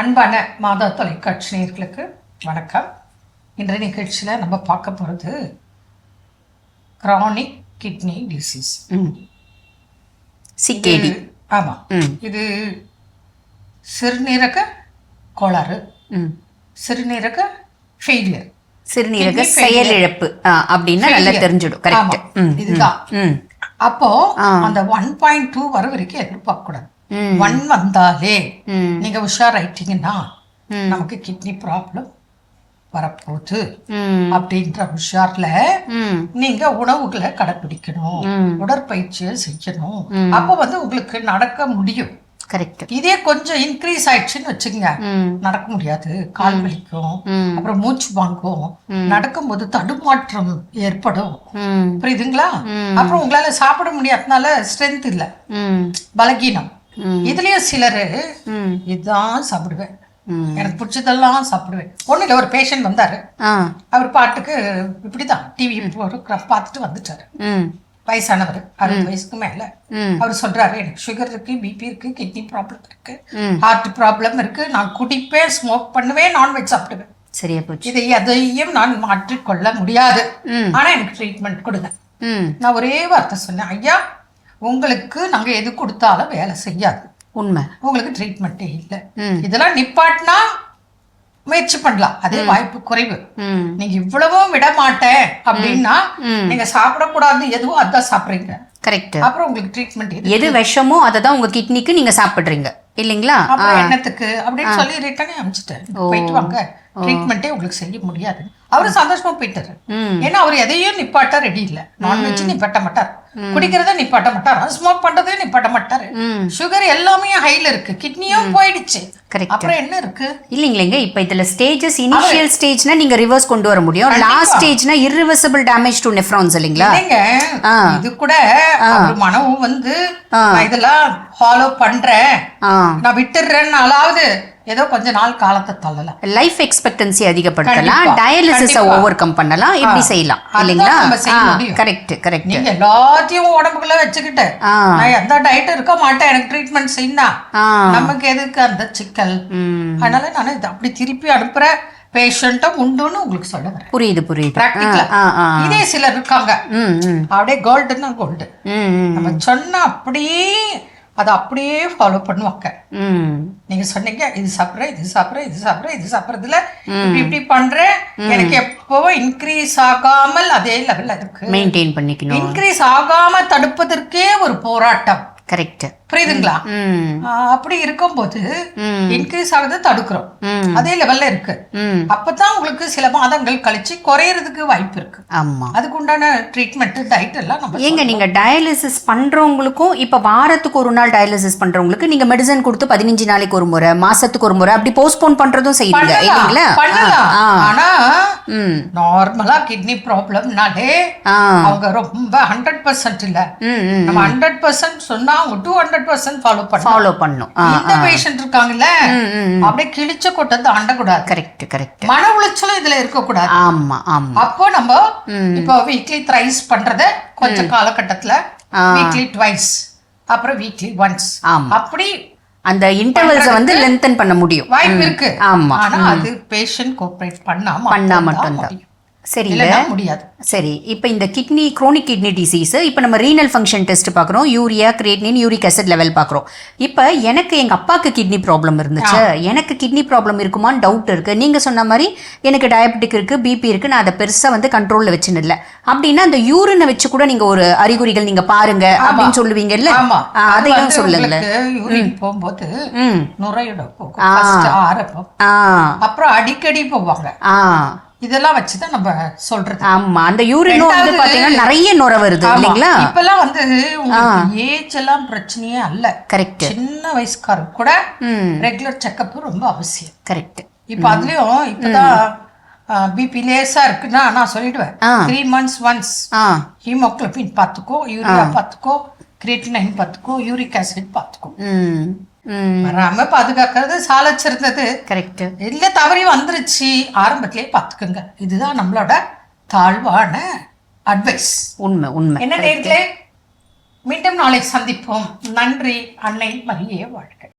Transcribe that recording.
அன்பான மாதா தொலைக்காட்சி நேயர்களுக்கு வணக்கம். இன்றைய நிகழ்ச்சியில் நம்ம பார்க்க போகிறது கிரானிக் கிட்னி டிசீஸ் சிக்கேடி. ஆமாம் இது சிறுநீரக கோளாறு. சிறுநீரக ஃபெயிலியர் சிறுநீரக. செயலிழப்பு. அப்படின்னா நல்லா. தெரிஞ்சிடும். கரெக்ட் இதுதான். அப்போ. அந்த ஒன் பாயிண்ட் டூ வர வரைக்கும் எதிர்பார்க்க கூடாது. ஒன் வந்தாலே நீங்க உஷாராயிட்டீங்கன்னா. நமக்கு கிட்னி ப்ராப்ளம் வரப்போகுது அப்படின்ற உஷார்ல நீங்க உணவுகளை கடைப்பிடிக்கணும். ம். உடற்பயிற்சியை செய்யணும். அப்போ வந்து உங்களுக்கு நடக்க முடியும். கரெக்ட் இதே கொஞ்சம் இன்க்ரீஸ் ஆயிடுச்சுன்னு வச்சுங்க ம். நடக்க முடியாது. கால் வலிக்கும். அப்புறம் மூச்சு வாங்கும். நடக்கும்போது தடுமாற்றம் ஏற்படும். புரியுதுங்களா? அப்புறம் உங்களால சாப்பிட முடியாதனால ஸ்ட்ரென்த் இல்ல. பலகீனம். இதுலயும் சிலரு இதுதான் சாப்பிடுவேன். எனக்கு பிடிச்சதெல்லாம் சாப்பிடுவேன். ஒண்ணு இல்ல ஒரு பேஷண்ட் வந்தாரு. அவர் பாட்டுக்கு இப்படிதான் டிவி பார்த்துட்டு வந்துட்டாரு. வயசானவர் அறுபது வயசுக்கு மேல. அவர் சொல்றாரு எனக்கு சுகர் இருக்கு பிபி இருக்கு கிட்னி ப்ராப்ளம் இருக்கு. ஹார்ட் ப்ராப்ளம் இருக்கு நான் குடிப்பேன் ஸ்மோக் பண்ணுவேன் நான்வெஜ் சாப்பிடுவேன். சரியா போச்சு. இதை எதையும் நான் மாற்றிக்கொள்ள முடியாது. ஆனா எனக்கு ட்ரீட்மெண்ட் கொடுங்க. நான் ஒரே வார்த்தை சொன்னேன் ஐயா உங்களுக்கு நாங்க எது கொடுத்தாலும் வேலை செய்யாது. உண்மை. உங்களுக்கு ட்ரீட்மெண்ட்டே இல்லை. இதெல்லாம் நிப்பாட்டினா முயற்சி பண்ணலாம். அதே வாய்ப்பு குறைவு. நீங்க இவ்வளவும் விட மாட்டேன் அப்படின்னா. நீங்க சாப்பிடக்கூடாது எதுவோ அதான் சாப்பிடுறீங்க. கரெக்ட் அப்புறம் உங்களுக்கு ட்ரீட்மெண்ட் எது விஷமோ அதை தான் உங்க கிட்னிக்கு நீங்க சாப்பிடுறீங்க. இல்லைங்களா? அப்புறம் என்னத்துக்கு? அப்படின்னு சொல்லி ரிட்டனே அனுப்பிச்சிட்டேன். போயிட்டு வாங்க. ட்ரீட்மெண்ட்டே உங்களுக்கு செய்ய முடியாது. அவரு சந்தோஷமா போயிட்டாரு. ஏன்னா அவர் எதையும் நிப்பாட்ட ரெடி இல்ல. நான்வெஜ் நிப்பாட்ட மாட்டார். குடிக்கிறத நிப்பாட்ட மாட்டார். ஸ்மோக் பண்றதையும் நிப்பாட்ட மாட்டாரு. சுகர் எல்லாமே ஹைல இருக்கு. கிட்னியும் போயிடுச்சு. அப்புறம் என்ன இருக்கு? இல்லைங்களேங்க இப்போ இதுல ஸ்டேஜஸ் இனிஷியல் ஸ்டேஜ்னா நீங்க ரிவர்ஸ் கொண்டு வர முடியும். லாஸ்ட் ஸ்டேஜ்னா irreversible டேமேஜ் டு நெஃப்ரான்ஸ் இல்லைங்களா. இது கூட மனமும் வந்து இதெல்லாம் ஃபாலோ பண்றேன். நான் விட்டுடுறேன்னாலாவது ஏதோ கொஞ்ச நாள் காலத்தை தள்ளலாம். லைஃப் எக்ஸ்பெக்டன்சி அதிகப்படுத்தலாம். டயாலிசிஸை. ஓவர் கம் பண்ணலாம். இப்படி செய்யலாம். இல்லைங்களா? செய்ய. கரெக்ட் கரெக்ட் நீங்க எல்லாத்தையும் உடம்புக்குள்ள வச்சுக்கிட்டு நான் எந்த டயட் இருக்க மாட்டேன் எனக்கு ட்ரீட்மெண்ட் செய்யணும் ஆ. நமக்கு எதுக்கு அந்த சிக்கல்? அதனால நான் இதை அப்படி திருப்பி அனுப்புற பேஷண்ட்டும் உண்டுன்னு உங்களுக்கு சொல்ல புரியுது புரியுது. இதே சிலர் இருக்காங்க. அப்படியே கோல்டுன்னா கோல்டு நம்ம சொன்னா அப்படியே அதை அப்படியே ஃபாலோ பண்ணுவாங்க நீங்க சொன்னீங்க இது சாப்பிட்றேன் இது சாப்பிட்றேன் இது சாப்பிட்றேன் இது சாப்பிட்றதுல இப்படி இப்படி பண்றேன். எனக்கு எப்பவும் இன்க்ரீஸ் ஆகாமல் அதே லெவல்ல இருக்கு. மெயின்டைன் பண்ணிக்கணும். இன்க்ரீஸ் ஆகாம தடுப்பதற்கே ஒரு போராட்டம். கரெக்ட் புரியுதுங்களா? அப்படி இருக்கும்போது ம். இன்க்ரீஸ் ஆகுது தடுக்கிறோம். அதே லெவல்ல இருக்கு. அப்பதான் உங்களுக்கு சில மாதங்கள் கழிச்சு குறையறதுக்கு வாய்ப்பு இருக்கு. ஆமா. அதுக்கு உண்டான ட்ரீட்மெண்ட் டயட் எல்லாம் நம்ம ஏங்க நீங்க டயாலிசிஸ் பண்றவங்களுக்கும் இப்ப வாரத்துக்கு ஒரு நாள் டயாலிசிஸ் பண்றவங்களுக்கு நீங்க மெடிசன் கொடுத்து பதினஞ்சு நாளைக்கு ஒரு முறை மாசத்துக்கு ஒரு முறை அப்படி போஸ்ட்போன் பண்றதும் செய்யுங்க இல்லைங்களா. ஆனா நார்மலா கிட்னி ப்ராப்ளம்னாலே அவங்க ரொம்ப ஹண்ட்ரட் பர்சன்ட் இல்ல. நம்ம ஹண்ட்ரட் பர்சன்ட் சொன்னா அவங்க டூ ஹண்ட்ரட் பர்சன்ட் ஃபாலோ பண்ணலாம் ஃபாலோ பண்ணும் இந்த பேஷண்ட் இருக்காங்கல்ல அப்படியே கிழிச்ச கொட்டை தாண்டக்கூடாது கரெக்ட் கரெக்ட் மன உளைச்சலும் இதுல இருக்கக்கூடாது. ஆமா ஆமா. அப்போ நம்ம இப்போ வீக்லி த்ரைஸ் பண்றத கொஞ்ச காலகட்டத்துல வீக்லி ட்வைஸ் அப்புறம் வீக்லி ஒன்ஸ் ஆமா. அப்படி அந்த இன்டர்வல்ஸை வந்து லென்த்தன் பண்ண முடியும். வாய்ப்பு இருக்கு. ஆமா. ஆனா அது பேஷண்ட் கோஆபரேட் பண்ணா பண்ணா மட்டும்தான் இல்லைன்னா முடியாது. சரி இப்போ இந்த கிட்னி குரோனிக் கிட்னி டிசீஸ் இப்போ நம்ம ரீனல் ஃபங்க்ஷன் டெஸ்ட் பார்க்குறோம் urea creatinine uric acid level பார்க்குறோம் இப்போ எனக்கு எங்கள் அப்பாவுக்கு கிட்னி ப்ராப்ளம் இருந்துச்சு? எனக்கு கிட்னி ப்ராப்ளம் இருக்குமான்னு டவுட் இருக்குது நீங்கள் சொன்ன மாதிரி எனக்கு டயபெட்டிக் இருக்குது பிபி இருக்குது நான் அதை பெருசாக வந்து கண்ட்ரோலில் வச்சுன்னு அப்படின்னா அந்த யூரினை வச்சு கூட நீங்கள் ஒரு அறிகுறிகள் நீங்கள் பாருங்க அப்படின்னு சொல்லுவீங்கல்ல? அதையும் யூரின் போகும்போது ம். நுரையீரல் போகும் First ஆரம்பம். ஆ. அப்புறம் அடிக்கடி போவாங்க. இதெல்லாம் வச்சுதான் நம்ம சொல்றது. ஆமா அந்த யூரினும் வந்து பார்த்தீங்கன்னா நிறைய நுரை வருது. இல்லைங்களா? இப்பெல்லாம் வந்து உங்களுக்கு ஏஜ் எல்லாம் பிரச்சனையே அல்ல. கரெக்ட் சின்ன வயசுக்காரர் கூட ரெகுலர் செக்கப் ரொம்ப அவசியம். கரெக்ட் இப்ப அதுலயும் இப்பதான் பிபி லேசா இருக்குன்னா நான் சொல்லிடுவேன். த்ரீ மந்த்ஸ் ஒன்ஸ் ஹீமோக்ளோபின் பார்த்துக்கோ யூரியா பார்த்துக்கோ கிரியேட்டினைன் பார்த்துக்கோ யூரிக் ஆசிட் பார்த்துக்கோ ம். வராம பாதுகாக்கிறது சால சிறந்தது கரெக்ட் இல்ல தவறி வந்துருச்சு? ஆரம்பத்திலே பார்த்துக்குங்க. இதுதான் நம்மளோட தாழ்வான அட்வைஸ் உண்மை உண்மை. என்ன நேர்களே மீண்டும் நாளை சந்திப்போம். நன்றி அன்னை மரியே வாழ்க்கை